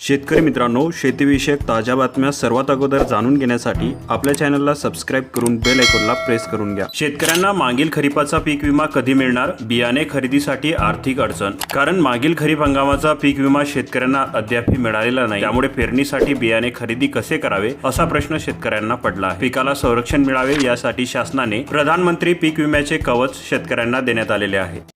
शेतकरी मित्रांनो शेतीविषयक ताज्या बातम्या सर्वात अगोदर जाणून घेण्यासाठी आपल्या चॅनलला सबस्क्राईब करून बेल आयकॉनला प्रेस करून घ्या. शेतकऱ्यांना मागील खरीपाचा पीक विमा कधी मिळणार? बियाणे खरेदीसाठी आर्थिक अडचण. कारण मागील खरीप हंगामाचा पीक विमा शेतकऱ्यांना अद्यापही मिळालेला नाही. त्यामुळे पेरणीसाठी बियाणे खरेदी कसे करावे? असा प्रश्न शेतकऱ्यांना पडला आहे. पिकाला संरक्षण मिळावे यासाठी शासनाने प्रधानमंत्री पीक विम्याचे कवच शेतकऱ्यांना देण्यात आलेले आहे.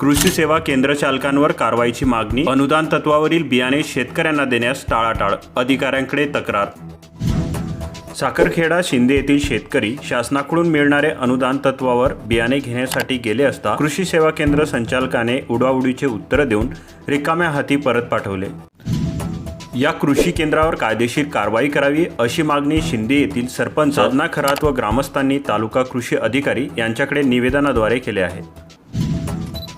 कृषी सेवा केंद्र चालकांवर कारवाईची मागणी अनुदान तत्वावरील बियाणे शेतकऱ्यांना देण्यास टाळाटाळ अधिकाऱ्यांकडे तक्रार. साखरखेडा शिंदे येथील शेतकरी शासनाकडून मिळणारे अनुदान तत्वावर बियाणे घेण्यासाठी गेले असता कृषी सेवा केंद्र संचालकाने उडवाउडीचे उत्तर देऊन रिकाम्या हाती परत पाठवले. या कृषी केंद्रावर कायदेशीर कारवाई करावी अशी मागणी शिंदे येथील सरपंच अदना खरात व ग्रामस्थांनी तालुका कृषी अधिकारी यांच्याकडे निवेदनाद्वारे केले आहे.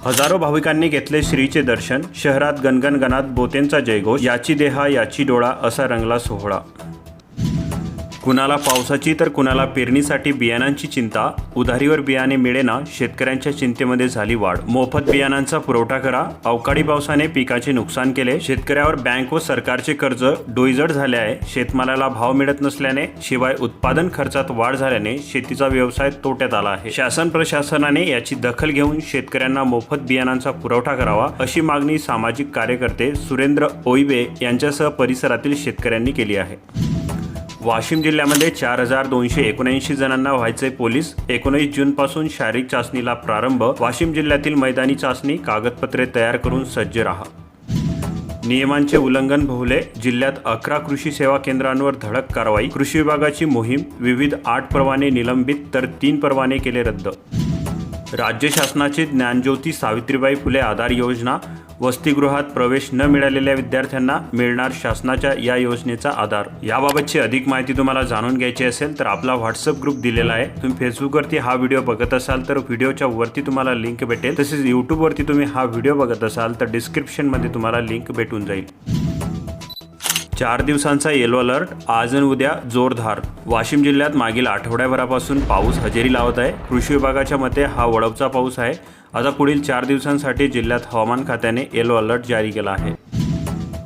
हजारो भाविकांनी घेतले श्रीचे दर्शन शहरात गणगणगणात बोतेंचा जयघोष याची देहा याची डोळा असा रंगला सोहळा. कुणाला पावसाची तर कुणाला पेरणीसाठी बियाणांची चिंता उधारीवर बियाणे मिळेना शेतकऱ्यांच्या चिंतेमध्ये झाली वाढ. मोफत बियाणांचा पुरवठा करा अवकाळी पावसाने पिकाचे नुकसान केले शेतकऱ्यावर बँक व सरकारचे कर्ज डोईजड झाले आहे शेतमालाला भाव मिळत नसल्याने शिवाय उत्पादन खर्चात वाढ झाल्याने शेतीचा व्यवसाय तोट्यात आला आहे. शासन प्रशासनाने याची दखल घेऊन शेतकऱ्यांना मोफत बियाणांचा पुरवठा करावा अशी मागणी सामाजिक कार्यकर्ते सुरेंद्र ओईबे यांच्यासह परिसरातील शेतकऱ्यांनी केली आहे. वाशिम जिल्ह्यामध्ये चार हजार दोनशे एकोणऐंशी जणांना व्हायचे पोलीस. एकोणीस जूनपासून शारीरिक चाचणीला प्रारंभ. वाशिम जिल्ह्यातील मैदानी चाचणी कागदपत्रे तयार करून सज्ज राहा. नियमांचे उल्लंघन भोवले. जिल्ह्यात अकरा कृषी सेवा केंद्रांवर धडक कारवाई. कृषी विभागाची मोहीम विविध आठ परवाने निलंबित तर तीन परवाने केले रद्द. राज्य शासनाची ज्ञानज्योती सावित्रीबाई फुले आधार योजना वसतिगृहात प्रवेश न मिळालेल्या विद्यार्थ्यांना मिळणार शासनाच्या या योजनेचा आधार. याबाबतची अधिक माहिती तुम्हाला जाणून घ्यायची असेल तर आपला व्हॉट्सअप ग्रुप दिलेला आहे. तुम्ही फेसबुकवरती हा व्हिडिओ बघत असाल तर व्हिडिओच्या वरती तुम्हाला लिंक भेटेल. तसेच युट्यूबवरती तुम्ही हा व्हिडिओ बघत असाल तर डिस्क्रिप्शनमध्ये तुम्हाला लिंक भेटून जाईल. चार दिवसांचा येलो अलर्ट. आज आणि उद्या जोरदार. वाशिम जिल्ह्यात मागील आठवड्याभरापासून पाऊस हजेरी लावत आहे. कृषी विभागाच्या मते हा वडवचा पाऊस आहे. आता पुढील चार दिवसांसाठी जिल्ह्यात हवामान खात्याने येलो अलर्ट जारी केला आहे.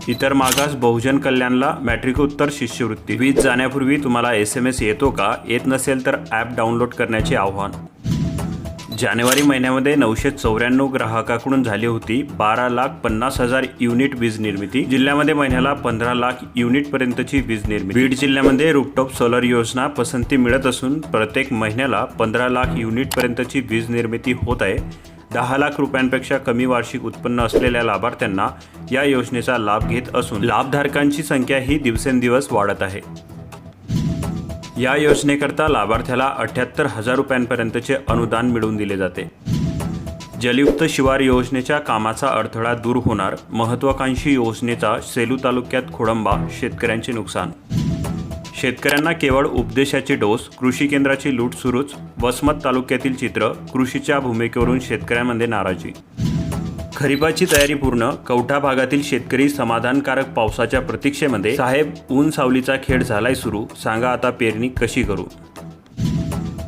इतर मागास बहुजन कल्याणला मॅट्रिकोत्तर शिष्यवृत्ती. वीज जाण्यापूर्वी तुम्हाला एस एम एस येतो का? येत नसेल तर ॲप डाउनलोड करण्याचे आव्हान. जानेवारी महिन्यामध्ये नऊशे चौऱ्याण्णव ग्राहकाकडून झाली होती बारा लाख पन्नास हजार युनिट वीज निर्मिती. जिल्ह्यामध्ये महिन्याला पंधरा लाख युनिट पर्यंतची वीज निर्मिती. बीड जिल्ह्यामध्ये रूपटॉप सोलर योजना पसंती मिळत असून प्रत्येक महिन्याला पंधरा लाख युनिट पर्यंतची वीज निर्मिती होत आहे. दहा लाख रुपयांपेक्षा कमी वार्षिक उत्पन्न असलेल्या लाभार्थ्यांना या योजनेचा लाभ घेत असून लाभधारकांची संख्या ही दिवसेंदिवस वाढत आहे. या योजनेकरता लाभार्थ्याला अठ्याहत्तर हजार रुपयांपर्यंतचे अनुदान मिळवून दिले जाते. जलयुक्त शिवार योजनेच्या कामाचा अडथळा दूर होणार महत्वाकांक्षी योजनेचा सेलू तालुक्यात खोडंबा शेतकऱ्यांचे नुकसान. शेतकऱ्यांना केवळ उपदेशाचे डोस कृषी केंद्राची लूट सुरूच वसमत तालुक्यातील चित्र कृषीच्या भूमिकेवरून शेतकऱ्यांमध्ये नाराजी. खरीपाची तयारी पूर्ण कवठा भागातील शेतकरी समाधानकारक पावसाच्या प्रतीक्षेमध्ये साहेब ऊन सावलीचा खेळ झालाय सुरू सांगा आता पेरणी कशी करू?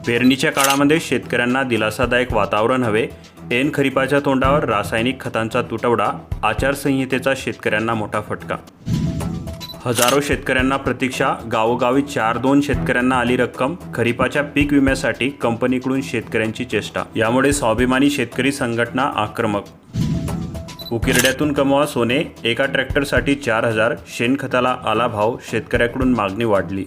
पेरणीच्या काळामध्ये शेतकऱ्यांना दिलासादायक वातावरण हवे. एन खरीपाच्या तोंडावर रासायनिक खतांचा तुटवडा आचारसंहितेचा शेतकऱ्यांना मोठा फटका. हजारो शेतकऱ्यांना प्रतीक्षा गावोगावी चार दोन शेतकऱ्यांना आली रक्कम खरीपाच्या पीक विम्यासाठी कंपनीकडून शेतकऱ्यांची चेष्टा. यामुळे स्वाभिमानी शेतकरी संघटना आक्रमक उकिरड्यातून कमवा सोने एका ट्रॅक्टरसाठी चार हजार शेणखताला आला भाव शेतकऱ्याकडून मागणी वाढली.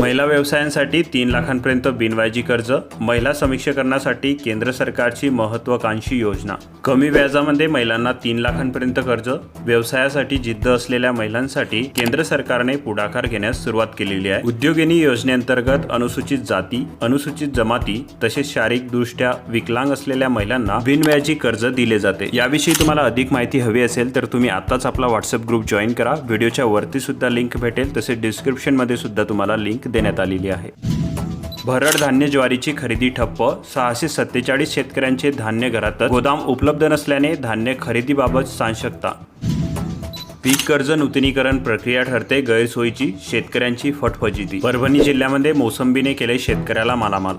महिला व्यवसायांसाठी तीन लाखांपर्यंत बिनव्याजी कर्ज महिला समीक्षकरणासाठी केंद्र सरकारची महत्वाकांक्षी योजना. कमी व्याजामध्ये महिलांना तीन लाखांपर्यंत कर्ज व्यवसायासाठी जिद्द असलेल्या महिलांसाठी केंद्र सरकारने पुढाकार घेण्यास सुरुवात केलेली आहे. उद्योगिनी योजनेअंतर्गत अनुसूचित जाती अनुसूचित जमाती तसेच शारीरिकदृष्ट्या विकलांग असलेल्या महिलांना बिनव्याजी कर्ज दिले जाते. याविषयी तुम्हाला अधिक माहिती हवी असेल तर तुम्ही आताच आपला व्हॉट्सअप ग्रुप जॉईन करा. व्हिडिओच्या वरती सुद्धा लिंक भेटेल तसेच डिस्क्रिप्शनमध्ये सुद्धा तुम्हाला लिंक देण्यात आलेली आहे. भरड धान्य ज्वारीची खरेदी ठप्प सहाशे सत्तेचाळीस शेतकऱ्यांचे धान्य घरातच गोदाम उपलब्ध नसल्याने धान्य खरेदीबाबत शकता पीक कर्ज नूतनीकरण प्रक्रिया ठरते गैरसोयीची शेतकऱ्यांची फटफजिती. परभणी जिल्ह्यामध्ये मोसंबीने केले शेतकऱ्याला मालामाल.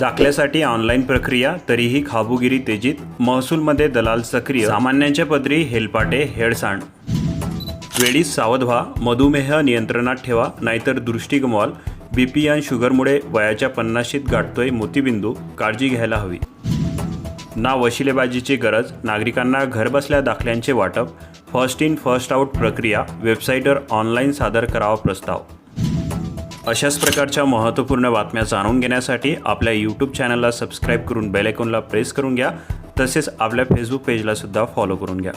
दाखल्यासाठी ऑनलाईन प्रक्रिया तरीही खाबुगिरी तेजीत महसूलमध्ये दलाल सक्रिय सामान्यांच्या पदरी हेलपाटे हेडसांड वेळीच सावध व्हा मधुमेह नियंत्रणात ठेवा नाहीतर दृष्टी गमवाल बी पी आणि शुगरमुळे वयाच्या पन्नाशीत गाठतोय मोतीबिंदू काळजी घ्यायला हवी. ना वशिलेबाजीची गरज नागरिकांना घरबसल्या दाखल्यांचे वाटप. फर्स्ट इन फर्स्ट आउट प्रक्रिया वेबसाईटवर ऑनलाईन सादर करावा प्रस्ताव. अशाच प्रकारच्या महत्त्वपूर्ण बातम्या जाणून घेण्यासाठी आपल्या यूट्यूब चॅनलला सबस्क्राईब करून बेलायकॉनला प्रेस करून घ्या. तसेच आपल्या फेसबुक पेजलासुद्धा फॉलो करून घ्या.